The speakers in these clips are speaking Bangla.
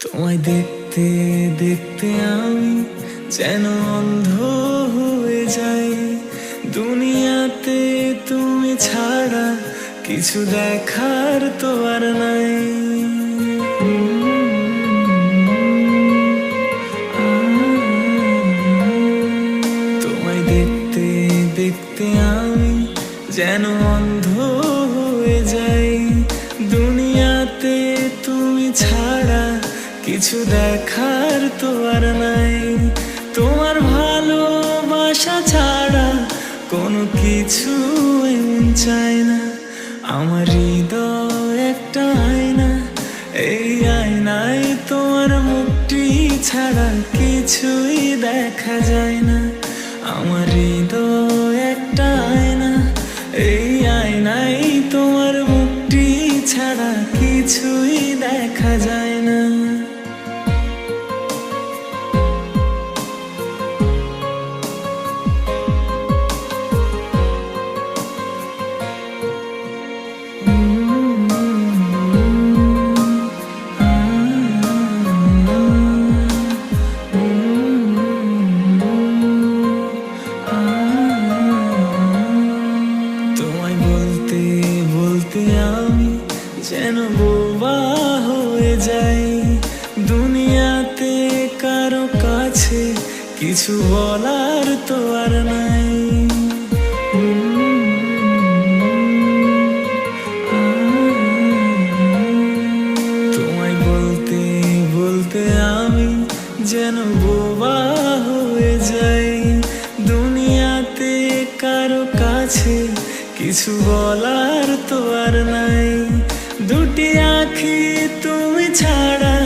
তোমায় দেখতে দেখতে আমি যেন অন্ধ হয়ে যাই। দুনিয়াতে তুমি ছাড়া কিছু দেখার তো আর নাই। তোমায় দেখতে দেখতে আমি যেন অন্ধ হয়ে যাই। দুনিয়াতে তুমি ছাড়া কিছু দেখার তো আর নাই। তোমার ভালোবাসা ছাড়া কোনো কিছু চাই না। আমার হৃদয় একটা আয়না, এই আয়নায় তোমার মুখটি ছাড়া কিছুই দেখা যায় না। আমার কিছু বলার তো আর নাই। বলতে বলতে আমি যেন বোবা হয়ে যাই। দুনিয়াতে কাছে কিছু বলার তো আর নাই। দুটি আখি তুমি ছাড়া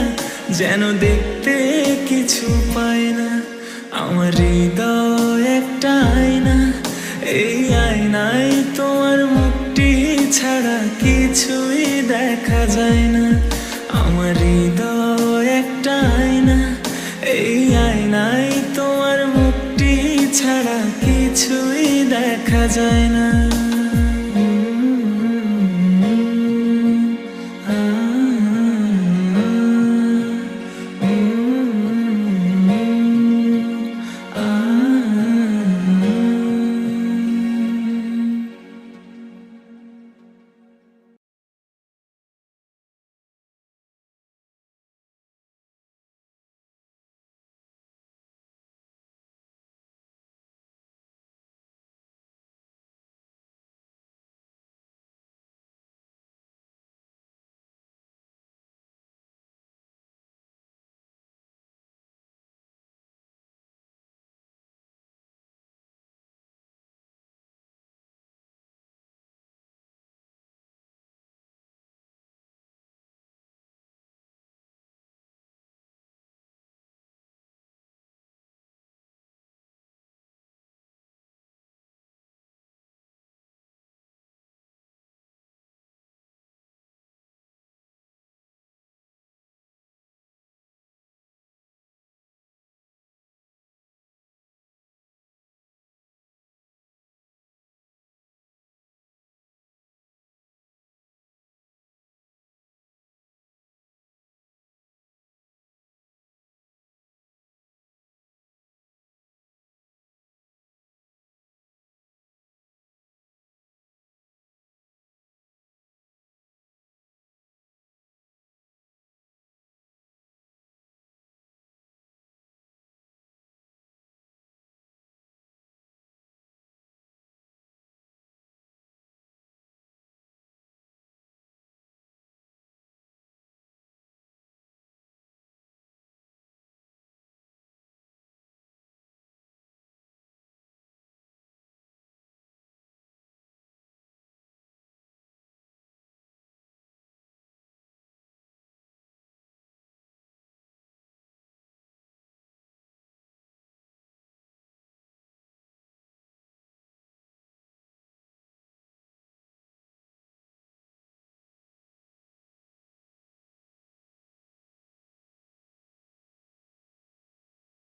যেন দেখতে আমার হৃদয় একটা আয়না, এই আয়নায় তোমার মুখটি ছাড়া কিছুই দেখা যায় না। আমার হৃদয় একটা আয়না, এই আয়নায় তোমার মুখটি ছাড়া কিছুই দেখা যায়